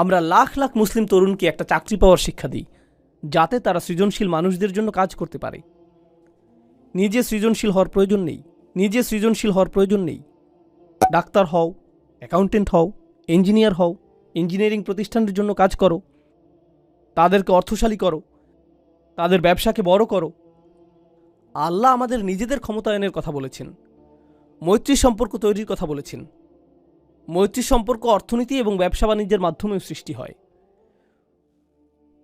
আমরা লাখ লাখ মুসলিম তরুণকে একটা চাকরি পাওয়ার শিক্ষা দিই, যাতে তারা সৃজনশীল মানুষদের জন্য কাজ করতে পারে। নিজে সৃজনশীল হওয়ার প্রয়োজন নেই, নিজে সৃজনশীল হওয়ার প্রয়োজন নেই। ডাক্তার হও, অ্যাকাউন্টেন্ট হও, ইঞ্জিনিয়ার হও, ইঞ্জিনিয়ারিং প্রতিষ্ঠানের জন্য কাজ করো, তাদেরকে অর্থশালী করো, তাদের ব্যবসাকে বড় করো। আল্লাহ আমাদের নিজেদের ক্ষমতায়নের কথা বলেছেন, মৈত্রী সম্পর্ক তৈরির কথা বলেছেন। মৈত্রী সম্পর্ক অর্থনীতি এবং ব্যবসা বাণিজ্যের মাধ্যমেও সৃষ্টি হয়।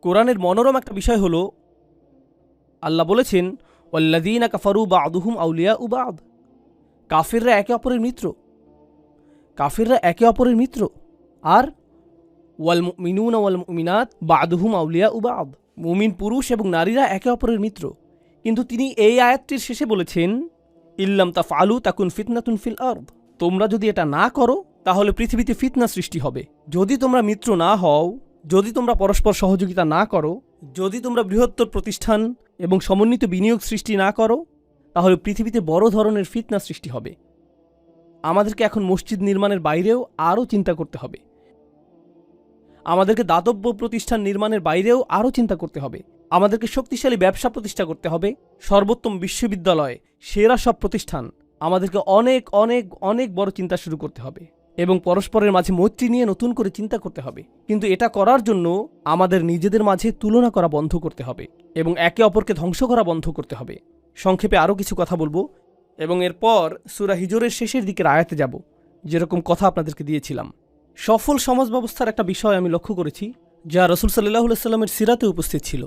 কোরআনের মনোরম একটা বিষয় হলো, আল্লাহ বলেছেন ওল্লাদিনা কাফারু বা আদুহুম আউলিয়া উবাদ কাফিররা একে অপরের মিত্র। কাফিররা একে অপরের মিত্র। আর ওয়াল মিনুন ওয়াল মিনাত বা আদুহুম আউলিয়া উবাদ মুমিন পুরুষ এবং নারীরা একে অপরের মিত্র। কিন্তু তিনি এই আয়াতটির শেষে বলেছেন, ইল্লাম তা ফালু তাকুন ফিতনাতুন ফিল আর্দ। তোমরা যদি এটা না করো তাহলে পৃথিবীতে ফিতনা সৃষ্টি হবে। যদি তোমরা মিত্র না হও, যদি তোমরা পরস্পর সহযোগিতা না করো, যদি তোমরা বৃহত্তর প্রতিষ্ঠান এবং সমন্বিত বিনিয়োগ সৃষ্টি না করো, তাহলে পৃথিবীতে বড় ধরনের ফিতনা সৃষ্টি হবে। আমাদেরকে এখন মসজিদ নির্মাণের বাইরেও আরও চিন্তা করতে হবে। আমাদেরকে দাতব্য প্রতিষ্ঠান নির্মাণের বাইরেও আরও চিন্তা করতে হবে। আমাদেরকে শক্তিশালী ব্যবসা প্রতিষ্ঠা করতে হবে। সর্বোত্তম বিশ্ববিদ্যালয়, সেরা সব প্রতিষ্ঠান, আমাদেরকে অনেক অনেক অনেক বড় চিন্তা শুরু করতে হবে। এবং পরস্পরের মাঝে মৈত্রী নিয়ে নতুন করে চিন্তা করতে হবে। কিন্তু এটা করার জন্য আমাদের নিজেদের মাঝে তুলনা করা বন্ধ করতে হবে এবং একে অপরকে ধ্বংস করা বন্ধ করতে হবে। সংক্ষেপে আরও কিছু কথা বলব এবং এরপর সুরা হিজরের শেষের দিকের আয়াতে যাব, যেরকম কথা আপনাদেরকে দিয়েছিলাম। সফল সমাজ ব্যবস্থার একটা বিষয় আমি লক্ষ্য করেছি, যা রসুল সাল্লাহ সাল্লামের সিরাতে উপস্থিত ছিল।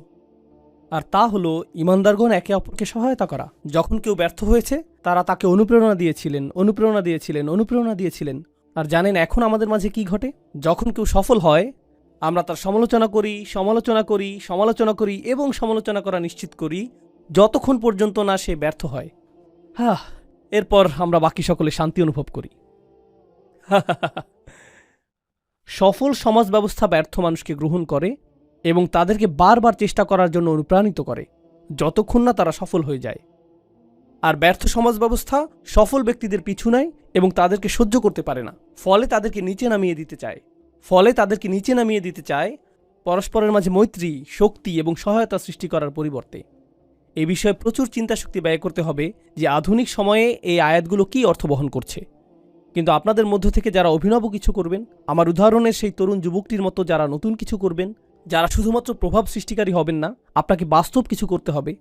আর তা হলো, ইমানদারগণ একে অপরকে সহায়তা করা। যখন কেউ ব্যর্থ হয়েছে, তারা তাকে অনুপ্রেরণা দিয়েছিলেন অনুপ্রেরণা দিয়েছিলেন অনুপ্রেরণা দিয়েছিলেন। আর জানেন এখন আমাদের মাঝে কি ঘটে? যখন কেউ সফল হয়, আমরা তার সমালোচনা করি সমালোচনা করি সমালোচনা করি এবং সমালোচনা করা নিশ্চিত করি, যতক্ষণ পর্যন্ত না সে ব্যর্থ হয়। হ্যাঁ এরপর আমরা বাকি সকলে শান্তি অনুভব করি। সফল সমাজ ব্যবস্থা ব্যর্থ মানুষকে গ্রহণ করে এবং তাদেরকে বারবার চেষ্টা করার জন্য অনুপ্রাণিত করে, যতক্ষণ না তারা সফল হয়ে যায়। আর ব্যর্থ সমাজ ব্যবস্থা সফল ব্যক্তিদের পিছু নেয় এবং তাদেরকে সহ্য করতে পারে না। ফলে তাদেরকে নিচে নামিয়ে দিতে চায়। ফলে তাদেরকে নিচে নামিয়ে দিতে চায় পরস্পরের মাঝে মৈত্রী, শক্তি এবং সহায়তা সৃষ্টি করার পরিবর্তে। এ বিষয়ে প্রচুর চিন্তা শক্তি ব্যয় করতে হবে যে আধুনিক সময়ে এই আয়াতগুলো কী অর্থ বহন করছে। কিন্তু আপনাদের মধ্য থেকে যারা অভিনব কিছু করবেন, আমার উদাহরণের সেই তরুণ যুবকটির মতো যারা নতুন কিছু করবেন, যারা শুধুমাত্র প্রভাব সৃষ্টিকারী হবেন না, আপনাকে বাস্তব কিছু করতে হবে।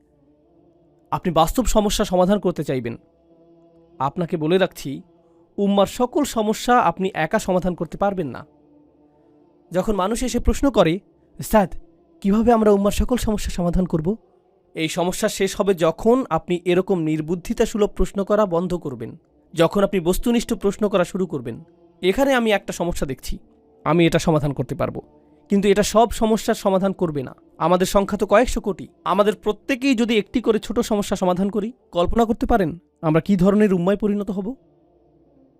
আপনি বাস্তব সমস্যা সমাধান করতে চাইবেন। আপনাকে বলে রাখছি, উম্মার সকল সমস্যা আপনি একা সমাধান করতে পারবেন না। যখন মানুষ এসে প্রশ্ন করে স্যাদ কীভাবে আমরা উম্মার সকল সমস্যা সমাধান করব? এই সমস্যা শেষ হবে যখন আপনি এরকম নির্বুদ্ধিতাসুলভ প্রশ্ন করা বন্ধ করবেন, যখন আপনি বস্তুনিষ্ঠ প্রশ্ন করা শুরু করবেন। এখানে আমি একটা সমস্যা দেখছি, আমি এটা সমাধান করতে পারব। কিন্তু এটা সব সমস্যার সমাধান করবে না। আমাদের সংখ্যা তো কয়েকশো কোটি। আমাদের প্রত্যেকেই যদি একটি করে ছোট সমস্যা সমাধান করি, কল্পনা করতে পারেন আমরা কি ধরনের উম্মায় পরিণত হব?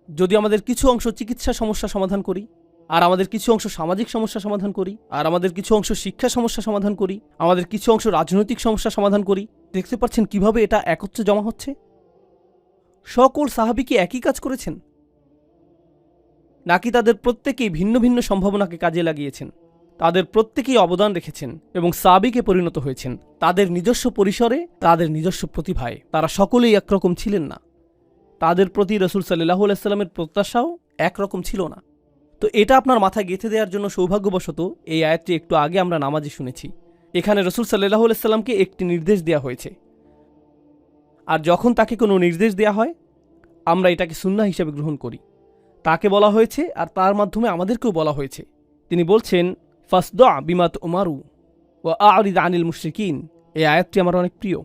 যদি আমাদের কিছু অংশ চিকিৎসা সমস্যা সমাধান করি, আর আমাদের কিছু অংশ সামাজিক সমস্যা সমাধান করি, আর আমাদের কিছু অংশ শিক্ষা সমস্যা সমাধান করি, আমাদের কিছু অংশ রাজনৈতিক সমস্যা সমাধান করি, দেখতে পাচ্ছেন কীভাবে এটা একত্রে জমা হচ্ছে? সকল সাহাবি কি একই কাজ করেছেন? নাকি তাদের প্রত্যেকেই ভিন্ন ভিন্ন সম্ভাবনাকে কাজে লাগিয়েছেন? তাদের প্রত্যেকেই অবদান রেখেছেন এবং সাবিকে পরিণত হয়েছেন। তাদের নিজস্ব পরিসরে, তাদের নিজস্ব প্রতিভায়। তারা সকলেই একরকম ছিলেন না। তাদের প্রতি রসুল সাল্লাহ আলাইস্লামের প্রত্যাশাও একরকম ছিল না। তো এটা আপনার মাথায় গেঁথে দেওয়ার জন্য সৌভাগ্যবশত এই আয়াতটি একটু আগে আমরা নামাজে শুনেছি। এখানে রসুল সাল্লাহ আলাইস্লামকে একটি নির্দেশ দেওয়া হয়েছে। আর যখন তাকে কোনো নির্দেশ দেওয়া হয়, আমরা এটাকে সুন্না হিসেবে গ্রহণ করি। তাকে বলা হয়েছে আর তার মাধ্যমে আমাদেরকেও বলা হয়েছে। তিনি বলছেন ফাসদ বিমাত উমারু ও আরিদ আনিল মুশরিকিন এই আয়াতটি আমার অনেক প্রিয়।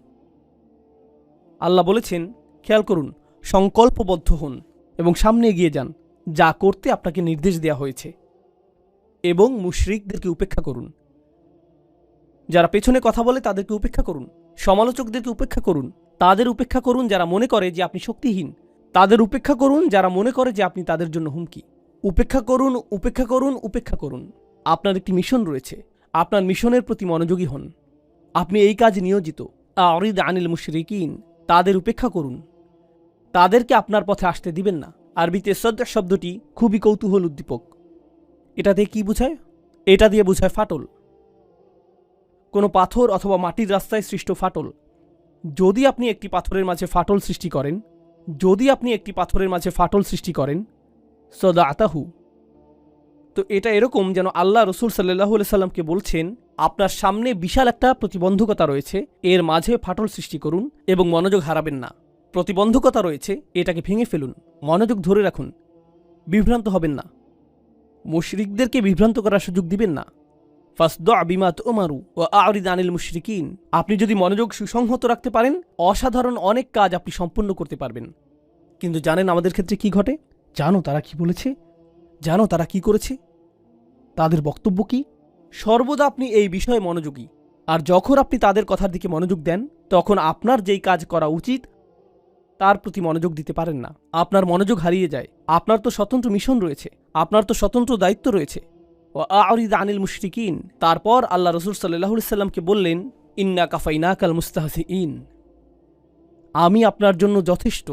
আল্লাহ বলেছেন, খেয়াল করুন, সংকল্পবদ্ধ হন এবং সামনে এগিয়ে যান, যা করতে আপনাকে নির্দেশ দেওয়া হয়েছে। এবং মুশরিকদেরকে উপেক্ষা করুন। যারা পেছনে কথা বলে তাদেরকে উপেক্ষা করুন। সমালোচকদেরকে উপেক্ষা করুন। তাদের উপেক্ষা করুন যারা মনে করে যে আপনি শক্তিহীন। তাদের উপেক্ষা করুন যারা মনে করে যে আপনি তাদের জন্য হুমকি। উপেক্ষা করুন উপেক্ষা করুন উপেক্ষা করুন। আপনার একটি মিশন রয়েছে। আপনার মিশনের প্রতি মনোযোগী হন। আপনি এই কাজে নিয়োজিত। আরিদ আনিল মুশরিকিন, তাদের উপেক্ষা করুন। তাদেরকে আপনার পথে আসতে দিবেন না। আরবিতে সদ্য শব্দটি খুবই কৌতূহল উদ্দীপক। এটাতে কি বোঝায়? এটা দিয়ে বোঝায় ফাটল। কোনো পাথর অথবা মাটির রাস্তায় সৃষ্ট ফাটল। যদি আপনি একটি পাথরের মাঝে ফাটল সৃষ্টি করেন, যদি আপনি একটি পাথরের মাঝে ফাটল সৃষ্টি করেন সদা আতাহু তো এটা এরকম যেন আল্লাহ রসুল সাল্লাহ সাল্লামকে বলছেন, আপনার সামনে বিশাল একটা প্রতিবন্ধকতা রয়েছে, এর মাঝে ফাটল সৃষ্টি করুন এবং মনোযোগ হারাবেন না। প্রতিবন্ধকতা রয়েছে, এটাকে ভেঙে ফেলুন, মনোযোগ ধরে রাখুন, বিভ্রান্ত হবেন না। মুশরিকদেরকে বিভ্রান্ত করার সুযোগ দিবেন না। ফাসদ আবিমাত ওমারু ও আরিদ আনিল মুশরিকিন। আপনি যদি মনোযোগ সুসংহত রাখতে পারেন, অসাধারণ অনেক কাজ আপনি সম্পূর্ণ করতে পারবেন। কিন্তু জানেন আমাদের ক্ষেত্রে কি ঘটে? জানো তারা কি বলেছে? জানো তারা কি করেছে? তাদের বক্তব্য কি? সর্বদা আপনি এই বিষয়ে মনোযোগী। আর যখন আপনি তাদের কথার দিকে মনোযোগ দেন, তখন আপনার যেই কাজ করা উচিত, তার প্রতি মনোযোগ দিতে পারেন না। আপনার মনোযোগ হারিয়ে যায়। আপনার তো স্বতন্ত্র মিশন রয়েছে। আপনার তো স্বতন্ত্র দায়িত্ব রয়েছে। ও আরিদ আনিল মুশরিকিন। তারপর আল্লাহ রসুল সাল্লাহ সাল্লামকে বললেন, ইন্না কাফাইনা কাল মুস্তাহসি ইন আমি আপনার জন্য যথেষ্ট।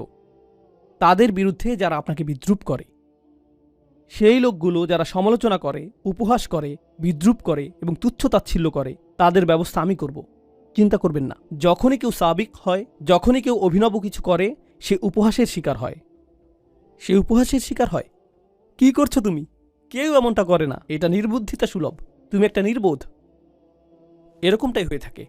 তাদের বিরুদ্ধে যারা আপনাকে বিদ্রুপ করে। সেই লোকগুলো যারা সমালোচনা করে, উপহাস করে, বিদ্রুপ করে এবং তুচ্ছ তাচ্ছিল্য করে, তাদের ব্যবস্থা আমি করব। চিন্তা করবেন না। যখনই কেউ সাবিক হয়, যখনই কেউ অভিনব কিছু করে, সে উপহাসের শিকার হয়। সে উপহাসের শিকার হয়? কি করছ তুমি? কেউ এমনটা করে না। এটা নির্বুদ্ধিতা সুলভ। তুমি একটা নির্বোধ। এরকমটাই হয়ে থাকে।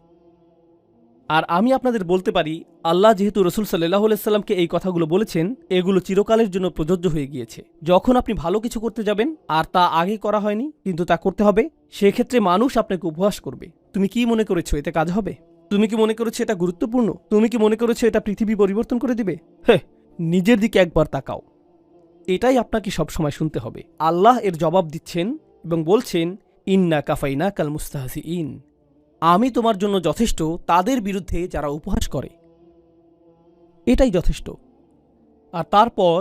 আর আমি আপনাদের বলতে পারি, আল্লাহ যেহেতু রসুল সাল্লাহ সাল্লামকে এই কথাগুলো বলেছেন, এগুলো চিরকালের জন্য প্রযোজ্য হয়ে গিয়েছে। যখন আপনি ভালো কিছু করতে যাবেন, আর তা আগে করা হয়নি, কিন্তু তা করতে হবে, সেক্ষেত্রে মানুষ আপনাকে উপহাস করবে। তুমি কি মনে করেছ এতে কাজ হবে? তুমি কি মনে করেছ এটা গুরুত্বপূর্ণ? তুমি কি মনে করেছ এটা পৃথিবী পরিবর্তন করে দিবে? হ্যাঁ নিজের দিকে একবার তাকাও। এটাই আপনাকে সবসময় শুনতে হবে। আল্লাহ এর জবাব দিচ্ছেন এবং বলছেন, ইন্না কাফাইনা কাল মুস্তাহাসি ইন আমি তোমার জন্য যথেষ্ট তাদের বিরুদ্ধে যারা উপহাস করে এটাই যথেষ্ট আর তারপর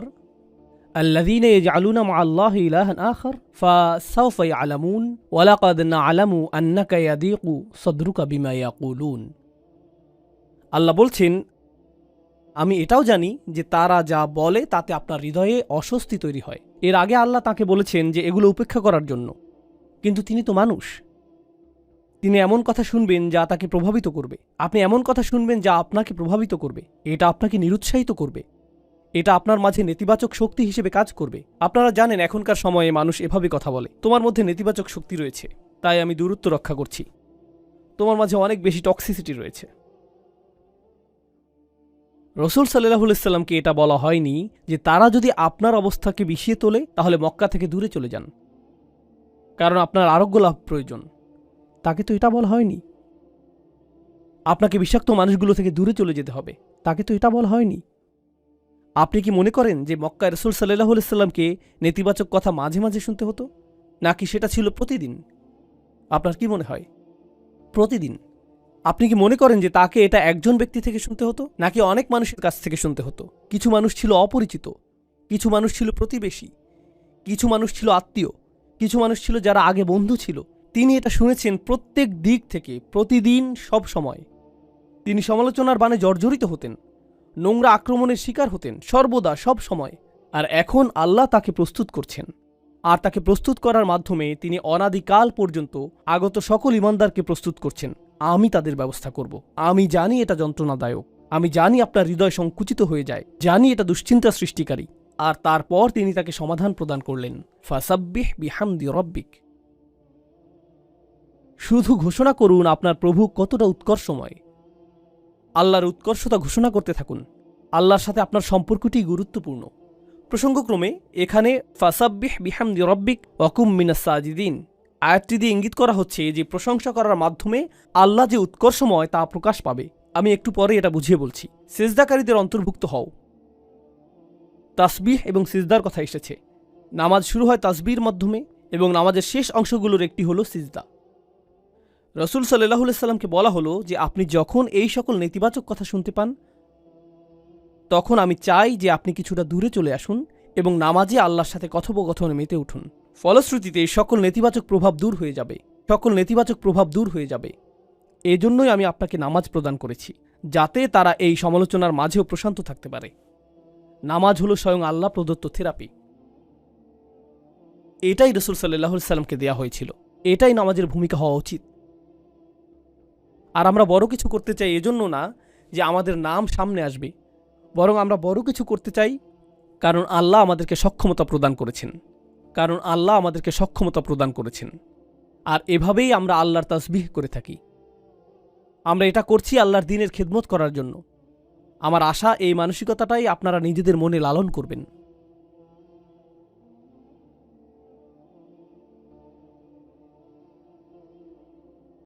الذين يجعلون مع الله إلها آخر فسوف يعلمون ولقد نعلم أنك يضيق صدرك بما يقولون আল্লাহ বলছেন আমি এটাও জানি যে তারা যা বলে তাতে আপনার হৃদয়ে অস্বস্তি তৈরি হয় এর আগে আল্লাহ তাকে বলেছেন যে এগুলো উপেক্ষা করার জন্য কিন্তু তিনি তো মানুষ তিনি এমন কথা শুনবেন যা তাকে প্রভাবিত করবে। আপনি এমন কথা শুনবেন যা আপনাকে প্রভাবিত করবে। এটা আপনাকে নিরুৎসাহিত করবে। এটা আপনার মাঝে নেতিবাচক শক্তি হিসেবে কাজ করবে। আপনারা জানেন, এখনকার সময়ে মানুষ এভাবে কথা বলে। তোমার মধ্যে নেতিবাচক শক্তি রয়েছে। তাই আমি দূরত্ব রক্ষা করছি। তোমার মাঝে অনেক বেশি টক্সিসিটি রয়েছে। রসুল সাল্লাহ সাল্লামকে এটা বলা হয়নি যে তারা যদি আপনার অবস্থাকে বিষিয়ে তোলে, তাহলে মক্কা থেকে দূরে চলে যান। কারণ আপনার আরোগ্য লাভ প্রয়োজন। তাকে তো এটা বলা হয়নি। আপনাকে বিষাক্ত মানুষগুলো থেকে দূরে চলে যেতে হবে, তাকে তো এটা বলা হয়নি। আপনি কি মনে করেন যে মক্কা রসুল সাল্লাহ সাল্লামকে নেতিবাচক কথা মাঝে মাঝে শুনতে হতো? নাকি সেটা ছিল প্রতিদিন? আপনার কি মনে হয়? প্রতিদিন। আপনি কি মনে করেন যে তাকে এটা একজন ব্যক্তি থেকে শুনতে হতো, নাকি অনেক মানুষের কাছ থেকে শুনতে হতো? কিছু মানুষ ছিল অপরিচিত, কিছু মানুষ ছিল প্রতিবেশী, কিছু মানুষ ছিল আত্মীয়, কিছু মানুষ ছিল যারা আগে বন্ধু ছিল তিনি এটা শুনেছেন প্রত্যেক দিক থেকে, প্রতিদিন, সব সময়। তিনি সমালোচনার বানে জর্জরিত হতেন, নোংরা আক্রমণের শিকার হতেন, সর্বদা সব সময়। আর এখন আল্লাহ তাকে প্রস্তুত করছেন। আর তাকে প্রস্তুত করার মাধ্যমে তিনি অনাদিকাল পর্যন্ত আগত সকল ইমানদারকে প্রস্তুত করছেন। আমি তাদের ব্যবস্থা করব। আমি জানি এটা যন্ত্রণাদায়ক। আমি জানি আপনার হৃদয় সংকুচিত হয়ে যায়। জানি এটা দুশ্চিন্তা সৃষ্টিকারী। আর তারপর তিনি তাকে সমাধান প্রদান করলেন। ফাসাব্বিহ বিহামদি রব্বিক। শুধু ঘোষণা করুন আপনার প্রভু কতটা উৎকর্ষময়। আল্লাহর উৎকর্ষতা ঘোষণা করতে থাকুন। আল্লাহর সাথে আপনার সম্পর্কটি গুরুত্বপূর্ণ। প্রসঙ্গক্রমে, এখানে, ফাসাব্বিহ বিহামদি রব্বিক ওয়াকুম মিনাস সাজিদিন। আয়াতটি দিয়ে ইঙ্গিত করা হচ্ছে যে, প্রশংসা করার মাধ্যমে আল্লাহ যে উৎকর্ষময় তা প্রকাশ পাবে। আমি একটু পরে এটা বুঝিয়ে বলছি। সেজদাকারীদের অন্তর্ভুক্ত হও। তাসবিহ এবং সিজদার কথা এসেছে। নামাজ শুরু হয় তাসবির মাধ্যমে এবং নামাজের শেষ অংশগুলোর একটি হলো সিজদা। রসুল সাল্লাহ সাল্লামকে বলা হলো যে, আপনি যখন এই সকল নেতিবাচক কথা শুনতে পান, তখন আমি চাই যে আপনি কিছুটা দূরে চলে আসুন এবং নামাজে আল্লাহর সাথে কথোপকথনে মেতে উঠুন। ফলশ্রুতিতে সকল নেতিবাচক প্রভাব দূর হয়ে যাবে। সকল নেতিবাচক প্রভাব দূর হয়ে যাবে। এজন্যই আমি আপনাকে নামাজ প্রদান করেছি, যাতে তারা এই সমালোচনার মাঝেও প্রশান্ত থাকতে পারে। নামাজ হলো স্বয়ং আল্লাহ প্রদত্ত থেরাপি। এটাই রসুল সাল্লাহ সাল্লামকে দেয়া হয়েছিল। এটাই নামাজের ভূমিকা হওয়া উচিত। আর আমরা বড় কিছু করতে চাই এজন্য না যে আমাদের নাম সামনে আসবে। বরং আমরা বড় কিছু করতে চাই কারণ আল্লাহ আমাদেরকে সক্ষমতা প্রদান করেছেন। কারণ আল্লাহ আমাদেরকে সক্ষমতা প্রদান করেছেন। আর এভাবেই আমরা আল্লাহর তাসবিহ করে থাকি। আমরা এটা করছি আল্লাহর দিনের খেদমত করার জন্য। আমার আশা এই মানসিকতাটাই আপনারা নিজেদের মনে লালন করবেন।